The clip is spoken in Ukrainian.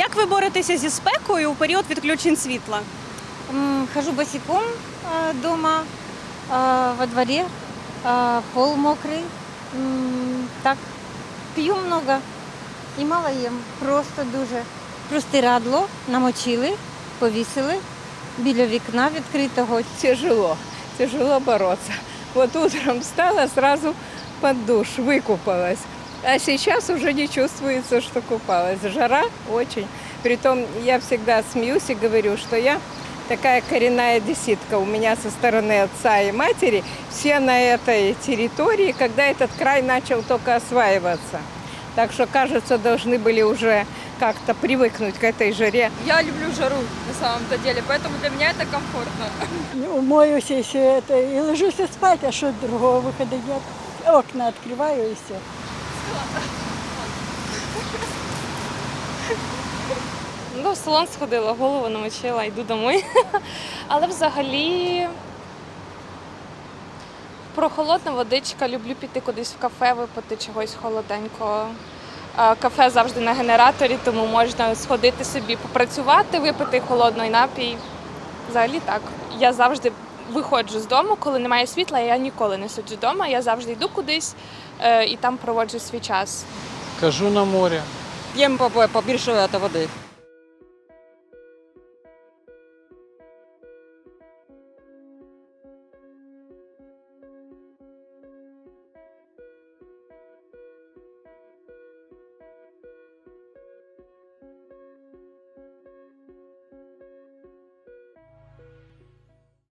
Як ви боретеся зі спекою у період відключень світла? Хожу босиком а, дома, а, во дворе, а, пол мокрый. М, Так, п'ю много і мало їм. Просто дуже. Простирадло намочили, повісили біля вікна відкритого. тяжело, тяжело бороться. Вот утром встала, сразу под душ, выкупалась. А сейчас уже не чувствуется, что купалась. Жара очень. Притом я всегда смеюсь и говорю, что я такая коренная деситка. У меня со стороны отца и матери все на этой территории, когда этот край начал только осваиваться. Так что, кажется, должны были уже как-то привыкнуть к этой жаре. Я люблю жару на самом-то деле, поэтому для меня это комфортно. Умоюсь и все это, и ложусь и спать, а что другого выхода нет. Окна открываю и все. Ну, в салон сходила, голову намочила, йду домой. Але взагалі прохолодна водичка, люблю піти кудись в кафе, випити чогось холоденького. Кафе завжди на генераторі, тому можна сходити собі, попрацювати, випити холодний напій. Взагалі так. Я завжди виходжу з дому, коли немає світла, я ніколи не сиджу вдома. Я завжди йду кудись е, і там проводжу свій час. Кажу на море. П'ємо по- побільше та води.